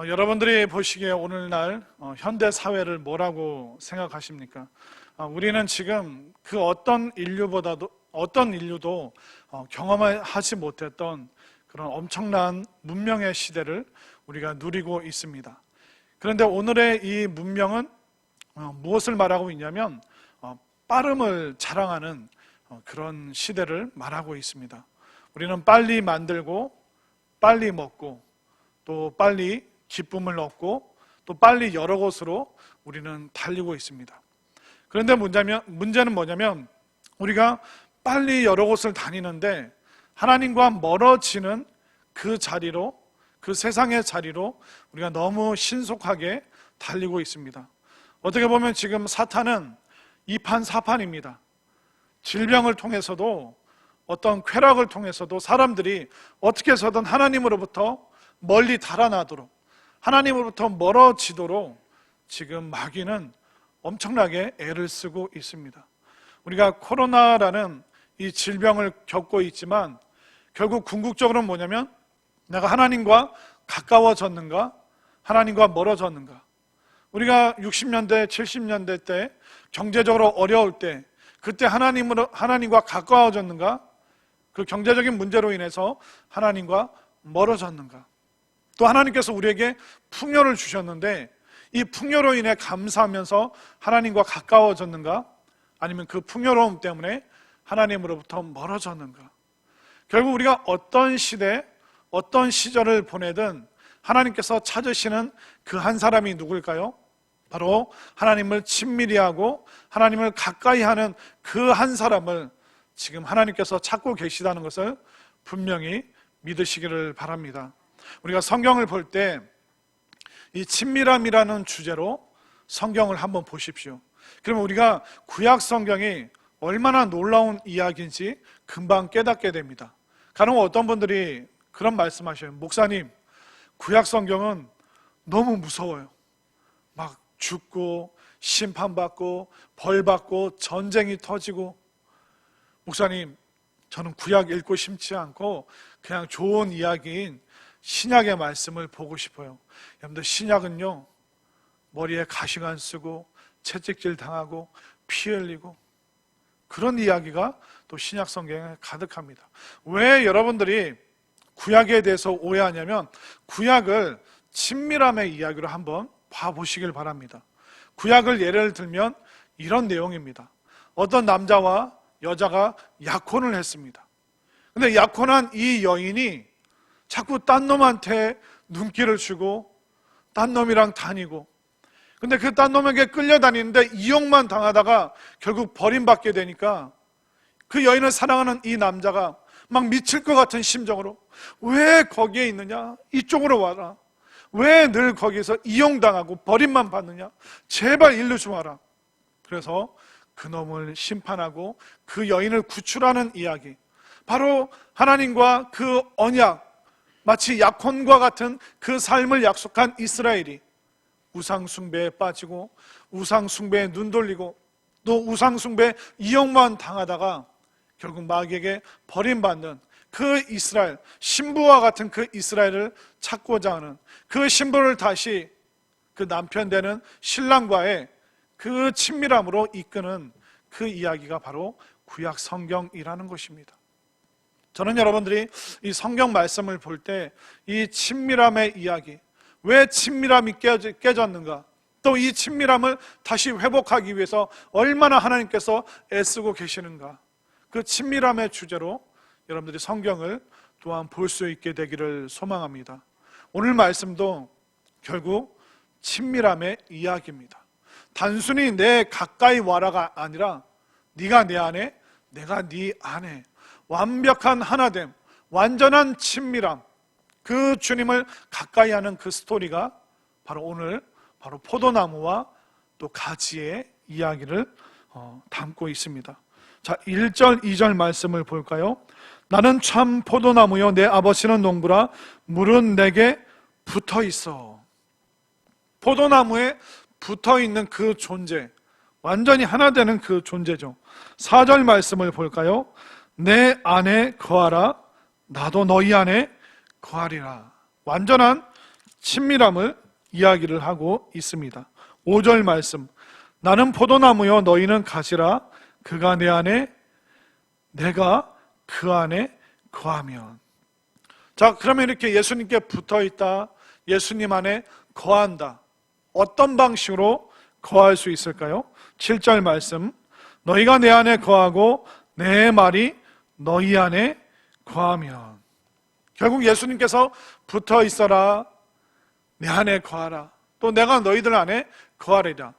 어, 여러분들이 보시기에 오늘날 어, 현대 사회를 뭐라고 생각하십니까? 어, 우리는 지금 그 어떤 인류보다도 어떤 인류도 어, 경험하지 못했던 그런 엄청난 문명의 시대를 우리가 누리고 있습니다. 그런데 오늘의 이 문명은 어, 무엇을 말하고 있냐면 어, 빠름을 자랑하는 어, 그런 시대를 말하고 있습니다. 우리는 빨리 만들고 빨리 먹고 또 빨리 기쁨을 얻고 또 빨리 여러 곳으로 우리는 달리고 있습니다. 그런데 문제면, 문제는 뭐냐면 우리가 빨리 여러 곳을 다니는데 하나님과 멀어지는 그 자리로 그 세상의 자리로 우리가 너무 신속하게 달리고 있습니다. 어떻게 보면 지금 사탄은 이판사판입니다. 질병을 통해서도 어떤 쾌락을 통해서도 사람들이 어떻게 해서든 하나님으로부터 멀리 달아나도록 하나님으로부터 멀어지도록 지금 마귀는 엄청나게 애를 쓰고 있습니다. 우리가 코로나라는 이 질병을 겪고 있지만 결국 궁극적으로는 뭐냐면 내가 하나님과 가까워졌는가? 하나님과 멀어졌는가? 우리가 60년대 70년대 때 경제적으로 어려울 때 그때 하나님으로 하나님과 가까워졌는가? 그 경제적인 문제로 인해서 하나님과 멀어졌는가 또 하나님께서 우리에게 풍요를 주셨는데 이 풍요로 인해 감사하면서 하나님과 가까워졌는가? 아니면 그 풍요로움 때문에 하나님으로부터 멀어졌는가? 결국 우리가 어떤 시대, 어떤 시절을 보내든 하나님께서 찾으시는 그 한 사람이 누굴까요? 바로 하나님을 친밀히 하고 하나님을 가까이 하는 그 한 사람을 지금 하나님께서 찾고 계시다는 것을 분명히 믿으시기를 바랍니다. 우리가 성경을 볼 때 이 친밀함이라는 주제로 성경을 한번 보십시오. 그러면 우리가 구약 성경이 얼마나 놀라운 이야기인지 금방 깨닫게 됩니다. 가령 어떤 분들이 그런 말씀하셔요. 목사님, 구약 성경은 너무 무서워요. 막 죽고 심판받고 벌받고 전쟁이 터지고 목사님, 저는 구약 읽고 싶지 않고 그냥 좋은 이야기인 신약의 말씀을 보고 싶어요. 여러분들 신약은요 머리에 가시관 쓰고 채찍질 당하고 피 흘리고 그런 이야기가 또 신약 성경에 가득합니다. 왜 여러분들이 구약에 대해서 오해하냐면 구약을 친밀함의 이야기로 한번 봐보시길 바랍니다. 구약을 예를 들면 이런 내용입니다. 어떤 남자와 여자가 약혼을 했습니다. 근데 약혼한 이 여인이 자꾸 딴 놈한테 눈길을 주고 딴 놈이랑 다니고 근데 그 딴 놈에게 끌려다니는데 이용만 당하다가 결국 버림받게 되니까 그 여인을 사랑하는 이 남자가 막 미칠 것 같은 심정으로 왜 거기에 있느냐? 이쪽으로 와라. 왜 늘 거기서 이용당하고 버림만 받느냐? 제발 일로 좀 와라. 그래서 그 놈을 심판하고 그 여인을 구출하는 이야기. 바로 하나님과 그 언약, 마치 약혼과 같은 그 삶을 약속한 이스라엘이 우상숭배에 빠지고 우상숭배에 눈 돌리고 또 우상숭배 이용만 당하다가 결국 마귀에게 버림받는 그 이스라엘, 신부와 같은 그 이스라엘을 찾고자 하는 그 신부를 다시 그 남편 되는 신랑과의 그 친밀함으로 이끄는 그 이야기가 바로 구약 성경이라는 것입니다. 저는 여러분들이 이 성경 말씀을 볼 때 이 친밀함의 이야기, 왜 친밀함이 깨졌는가? 또 이 친밀함을 다시 회복하기 위해서 얼마나 하나님께서 애쓰고 계시는가? 그 친밀함의 주제로 여러분들이 성경을 또한 볼 수 있게 되기를 소망합니다. 오늘 말씀도 결국 친밀함의 이야기입니다. 단순히 내 가까이 와라가 아니라 네가 내 안에, 내가 네 안에 완벽한 하나됨, 완전한 친밀함, 그 주님을 가까이 하는 그 스토리가 바로 오늘 바로 포도나무와 또 가지의 이야기를 어, 담고 있습니다. 자, 1절, 2절 말씀을 볼까요? 나는 참 포도나무요, 내 아버지는 농부라, 물은 내게 붙어 있어. 포도나무에 붙어 있는 그 존재, 완전히 하나 되는 그 존재죠. 4절 말씀을 볼까요? 내 안에 거하라. 나도 너희 안에 거하리라. 완전한 친밀함을 이야기를 하고 있습니다. 5절 말씀. 나는 포도나무요 너희는 가지라. 그가 내 안에 내가 그 안에 거하면. 자 그러면 이렇게 예수님께 붙어 있다. 예수님 안에 거한다. 어떤 방식으로 거할 수 있을까요? 7절 말씀. 너희가 내 안에 거하고 내 말이 너희 안에 거하면 결국 예수님께서 붙어 있어라. 내 안에 거하라. 또 내가 너희들 안에 거하리라.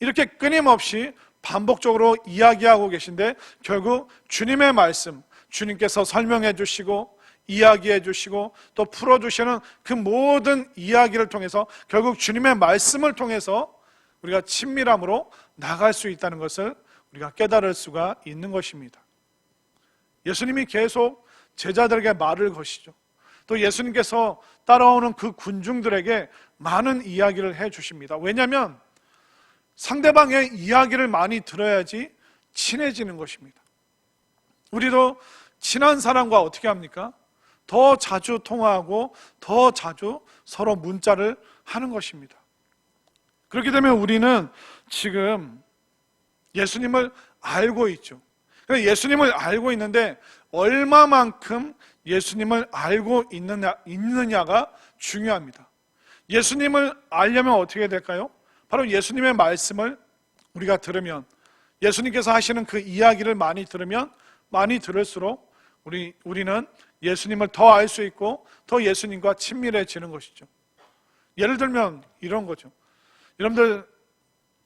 이렇게 끊임없이 반복적으로 이야기하고 계신데 결국 주님의 말씀, 주님께서 설명해 주시고 이야기해 주시고 또 풀어 주시는 그 모든 이야기를 통해서 결국 주님의 말씀을 통해서 우리가 친밀함으로 나갈 수 있다는 것을 우리가 깨달을 수가 있는 것입니다. 예수님이 계속 제자들에게 말을 거시죠. 또 예수님께서 따라오는 그 군중들에게 많은 이야기를 해 주십니다. 왜냐하면 상대방의 이야기를 많이 들어야지 친해지는 것입니다. 우리도 친한 사람과 어떻게 합니까? 더 자주 통화하고 더 자주 서로 문자를 하는 것입니다. 그렇게 되면 우리는 지금 예수님을 알고 있죠. 그러니까 예수님을 알고 있는데 얼마만큼 예수님을 알고 있느냐, 있느냐가 중요합니다. 예수님을 알려면 어떻게 될까요? 바로 예수님의 말씀을 우리가 들으면 예수님께서 하시는 그 이야기를 많이 들으면 많이 들을수록 우리 우리는 예수님을 더 알 수 있고 더 예수님과 친밀해지는 것이죠. 예를 들면 이런 거죠. 여러분들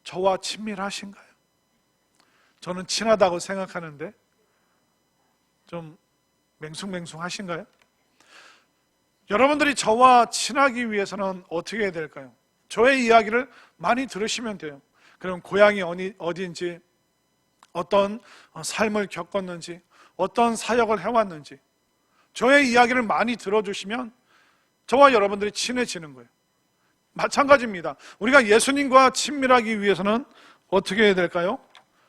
저와 친밀하신가요? 저는 친하다고 생각하는데 좀 맹숭맹숭하신가요? 여러분들이 저와 친하기 위해서는 어떻게 해야 될까요? 저의 이야기를 많이 들으시면 돼요. 그럼 고향이 어디, 어디인지, 어떤 삶을 겪었는지, 어떤 사역을 해왔는지, 저의 이야기를 많이 들어주시면 저와 여러분들이 친해지는 거예요. 마찬가지입니다. 우리가 예수님과 친밀하기 위해서는 어떻게 해야 될까요?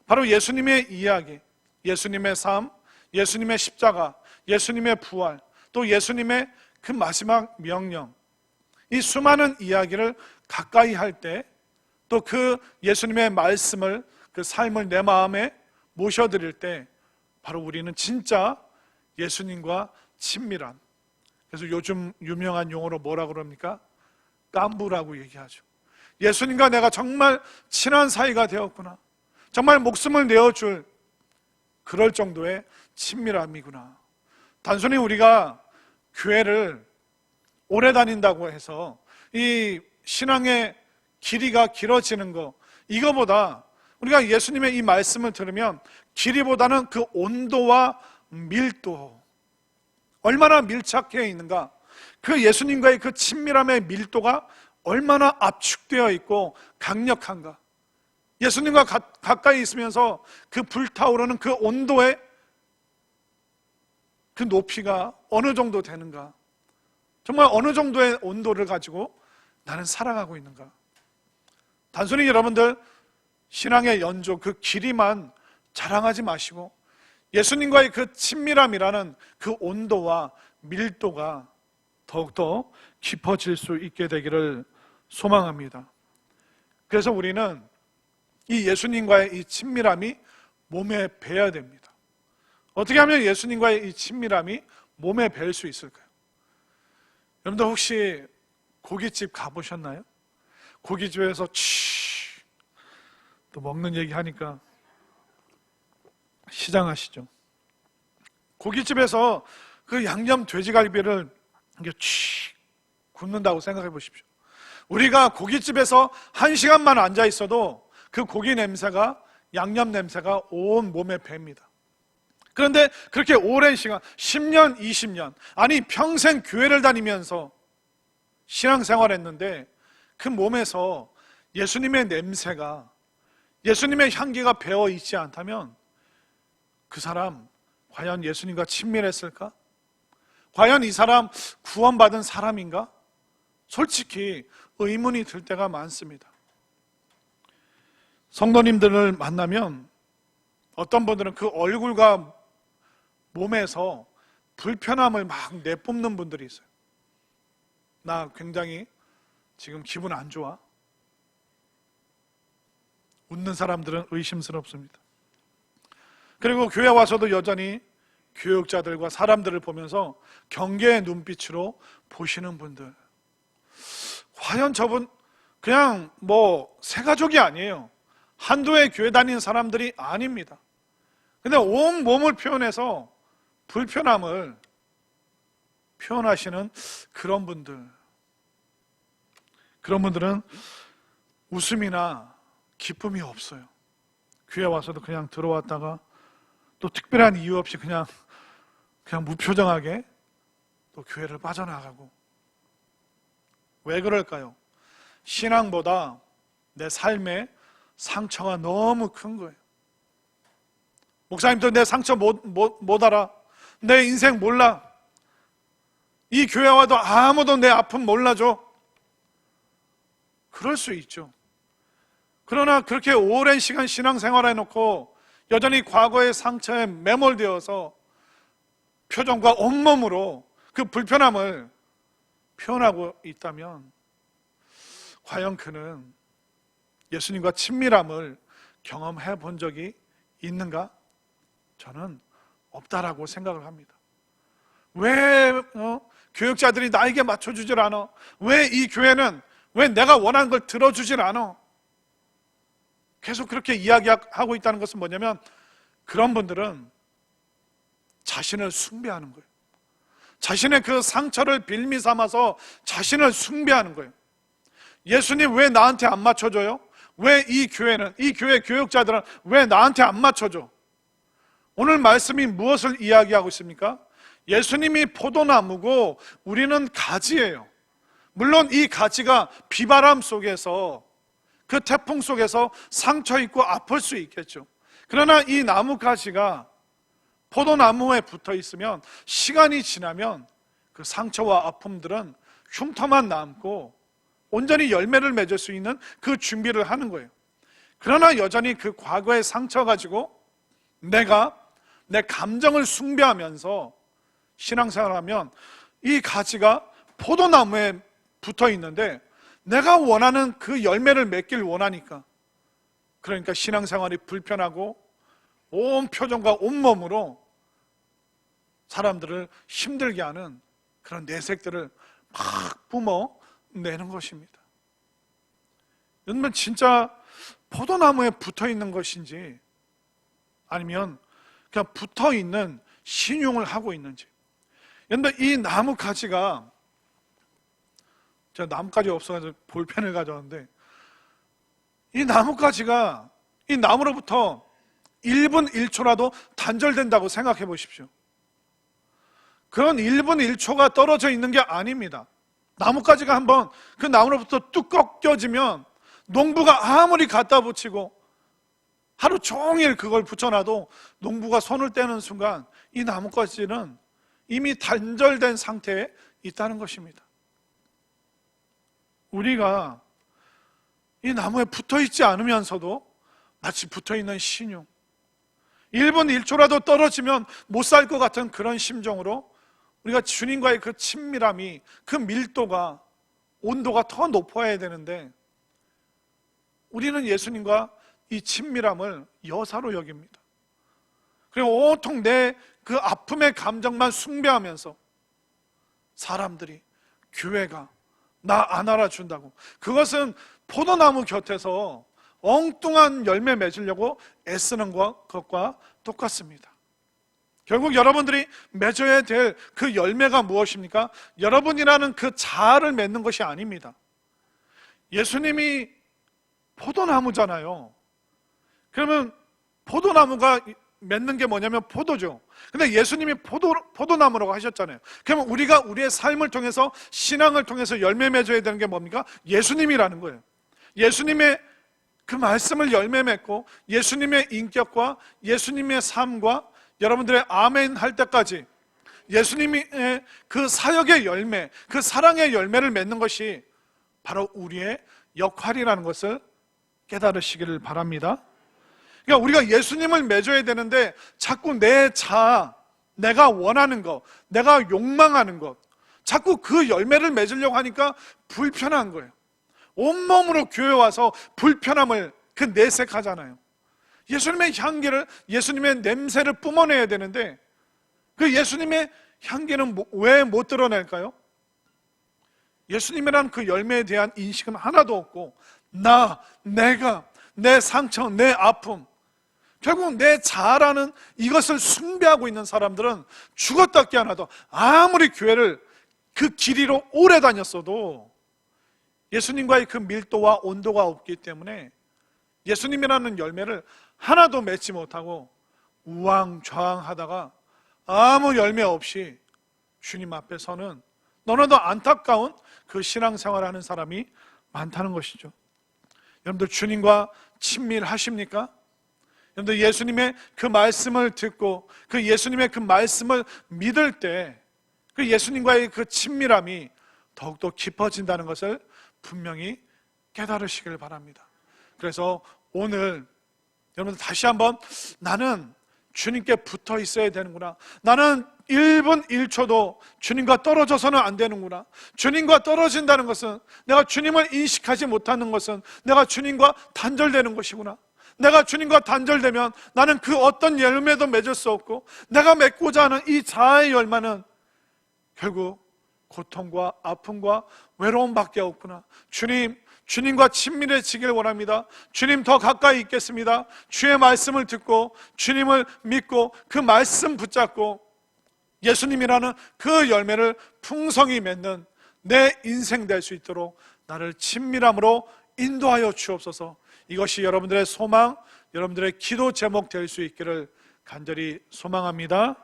바로 예수님의 이야기, 예수님의 삶, 예수님의 십자가, 예수님의 부활, 또 예수님의 그 마지막 명령, 이 수많은 이야기를 가까이 할 때 또 그 예수님의 말씀을 그 삶을 내 마음에 모셔드릴 때 바로 우리는 진짜 예수님과 친밀한 그래서 요즘 유명한 용어로 뭐라 그럽니까? 깐부라고 얘기하죠. 예수님과 내가 정말 친한 사이가 되었구나. 정말 목숨을 내어줄 그럴 정도의 친밀함이구나. 단순히 우리가 교회를 오래 다닌다고 해서 이 신앙의 길이가 길어지는 거 이거보다 우리가 예수님의 이 말씀을 들으면 길이보다는 그 온도와 밀도 얼마나 밀착되어 있는가 그 예수님과의 그 친밀함의 밀도가 얼마나 압축되어 있고 강력한가 예수님과 가, 가까이 있으면서 그 불타오르는 그 온도의 그 높이가 어느 정도 되는가 정말 어느 정도의 온도를 가지고 나는 살아가고 있는가? 단순히 여러분들 신앙의 연조 그 길이만 자랑하지 마시고 예수님과의 그 친밀함이라는 그 온도와 밀도가 더욱더 깊어질 수 있게 되기를 소망합니다. 그래서 우리는 이 예수님과의 이 친밀함이 몸에 배야 됩니다. 어떻게 하면 예수님과의 이 친밀함이 몸에 뵐 수 있을까요? 여러분들 혹시 고깃집 가보셨나요? 고깃집에서 치, 또 먹는 얘기 하니까 시장하시죠. 고깃집에서 그 양념 돼지갈비를 이게 치 굽는다고 생각해 보십시오. 우리가 고깃집에서 한 시간만 앉아 있어도 그 고기 냄새가 양념 냄새가 온 몸에 붑니다. 그런데 그렇게 오랜 시간, 10년, 20년, 아니 평생 교회를 다니면서 신앙생활 했는데 그 몸에서 예수님의 냄새가, 예수님의 향기가 배어 있지 않다면 그 사람 과연 예수님과 친밀했을까? 과연 이 사람 구원받은 사람인가? 솔직히 의문이 들 때가 많습니다. 성도님들을 만나면 어떤 분들은 그 얼굴과 몸에서 불편함을 막 내뿜는 분들이 있어요. 나 굉장히 지금 기분 안 좋아. 웃는 사람들은 의심스럽습니다. 그리고 교회 와서도 여전히 교육자들과 사람들을 보면서 경계의 눈빛으로 보시는 분들. 과연 저분 그냥 뭐 새 가족이 아니에요. 한두해 교회 다니는 사람들이 아닙니다. 근데 온 몸을 표현해서 불편함을 표현하시는 그런 분들. 그런 분들은 웃음이나 기쁨이 없어요. 교회 와서도 그냥 들어왔다가 또 특별한 이유 없이 그냥 그냥 무표정하게 또 교회를 빠져나가고 왜 그럴까요? 신앙보다 내 삶의 상처가 너무 큰 거예요. 목사님도 내 상처 못, 못, 못 알아. 내 인생 몰라. 이 교회 와도 아무도 내 아픔 몰라줘. 그럴 수 있죠. 그러나 그렇게 오랜 시간 신앙생활 해놓고 여전히 과거의 상처에 매몰되어서 표정과 온몸으로 그 불편함을 표현하고 있다면 과연 그는 예수님과 친밀함을 경험해 본 적이 있는가? 저는 없다라고 생각을 합니다. 왜 어? 교육자들이 나에게 맞춰주질 않아? 왜 이 교회는 왜 내가 원하는 걸 들어주질 않아? 계속 그렇게 이야기하고 있다는 것은 뭐냐면 그런 분들은 자신을 숭배하는 거예요. 자신의 그 상처를 빌미 삼아서 자신을 숭배하는 거예요. 예수님 왜 나한테 안 맞춰줘요? 왜 이 교회는, 이 교회 교육자들은 왜 나한테 안 맞춰줘? 오늘 말씀이 무엇을 이야기하고 있습니까? 예수님이 포도나무고 우리는 가지예요. 물론 이 가지가 비바람 속에서 그 태풍 속에서 상처 입고 아플 수 있겠죠. 그러나 이 나무 가지가 포도나무에 붙어 있으면 시간이 지나면 그 상처와 아픔들은 흉터만 남고 온전히 열매를 맺을 수 있는 그 준비를 하는 거예요. 그러나 여전히 그 과거의 상처 가지고 내가 내 감정을 숭배하면서 신앙생활 하면 이 가지가 포도나무에 붙어 있는데 내가 원하는 그 열매를 맺길 원하니까 그러니까 신앙생활이 불편하고 온 표정과 온몸으로 사람들을 힘들게 하는 그런 내색들을 막 뿜어 내는 것입니다. 여러분 진짜 포도나무에 붙어 있는 것인지 아니면 그냥 붙어 있는 신용을 하고 있는지. 여러분 이 나무 가지가 제가 나뭇가지 없어가지고 볼펜을 가져왔는데 이 나뭇가지가 이 나무로부터 1분 1초라도 단절된다고 생각해 보십시오. 그런 1분 1초가 떨어져 있는 게 아닙니다. 나뭇가지가 한번 그 나무로부터 뚝 꺾여지면 농부가 아무리 갖다 붙이고 하루 종일 그걸 붙여놔도 농부가 손을 떼는 순간 이 나뭇가지는 이미 단절된 상태에 있다는 것입니다. 우리가 이 나무에 붙어 있지 않으면서도 마치 붙어 있는 신용. 1분 1초라도 떨어지면 못 살 것 같은 그런 심정으로 우리가 주님과의 그 친밀함이 그 밀도가 온도가 더 높아야 되는데 우리는 예수님과 이 친밀함을 여사로 여깁니다. 그리고 온통 내 그 아픔의 감정만 숭배하면서 사람들이 교회가 나 안 알아준다고 그것은 포도나무 곁에서 엉뚱한 열매 맺으려고 애쓰는 것과 똑같습니다. 결국 여러분들이 맺어야 될 그 열매가 무엇입니까? 여러분이라는 그 자아를 맺는 것이 아닙니다. 예수님이 포도나무잖아요. 그러면 포도나무가 맺는 게 뭐냐면 포도죠. 근데 예수님이 포도, 포도나무라고 하셨잖아요. 그러면 우리가 우리의 삶을 통해서 신앙을 통해서 열매 맺어야 되는 게 뭡니까? 예수님이라는 거예요. 예수님의 그 말씀을 열매 맺고 예수님의 인격과 예수님의 삶과 여러분들의 아멘 할 때까지 예수님의 그 사역의 열매, 그 사랑의 열매를 맺는 것이 바로 우리의 역할이라는 것을 깨달으시기를 바랍니다. 그러니까 우리가 예수님을 맺어야 되는데 자꾸 내 자아, 내가 원하는 것, 내가 욕망하는 것, 자꾸 그 열매를 맺으려고 하니까 불편한 거예요. 온몸으로 교회 와서 불편함을 그 내색하잖아요. 예수님의 향기를, 예수님의 냄새를 뿜어내야 되는데 그 예수님의 향기는 뭐, 왜못 드러낼까요? 예수님이란 그 열매에 대한 인식은 하나도 없고 나, 내가, 내 상처, 내 아픔 결국 내 자아라는 이것을 숭배하고 있는 사람들은 죽었다 깨어나도 아무리 교회를 그 길이로 오래 다녔어도 예수님과의 그 밀도와 온도가 없기 때문에 예수님이라는 열매를 하나도 맺지 못하고 우왕좌왕하다가 아무 열매 없이 주님 앞에 서는 너무나도 안타까운 그 신앙생활하는 사람이 많다는 것이죠. 여러분들 주님과 친밀하십니까? 여러분들 예수님의 그 말씀을 듣고 그 예수님의 그 말씀을 믿을 때 그 예수님과의 그 친밀함이 더욱더 깊어진다는 것을 분명히 깨달으시길 바랍니다. 그래서 오늘 여러분들 다시 한번 나는 주님께 붙어 있어야 되는구나. 나는 1분 1초도 주님과 떨어져서는 안 되는구나. 주님과 떨어진다는 것은 내가 주님을 인식하지 못하는 것은 내가 주님과 단절되는 것이구나. 내가 주님과 단절되면 나는 그 어떤 열매도 맺을 수 없고 내가 맺고자 하는 이 자아의 열매는 결국 고통과 아픔과 외로움밖에 없구나. 주님, 주님과 친밀해지길 원합니다. 주님 더 가까이 있겠습니다. 주의 말씀을 듣고 주님을 믿고 그 말씀 붙잡고 예수님이라는 그 열매를 풍성히 맺는 내 인생 될 수 있도록 나를 친밀함으로 인도하여 주옵소서. 이것이 여러분들의 소망, 여러분들의 기도 제목 될 수 있기를 간절히 소망합니다.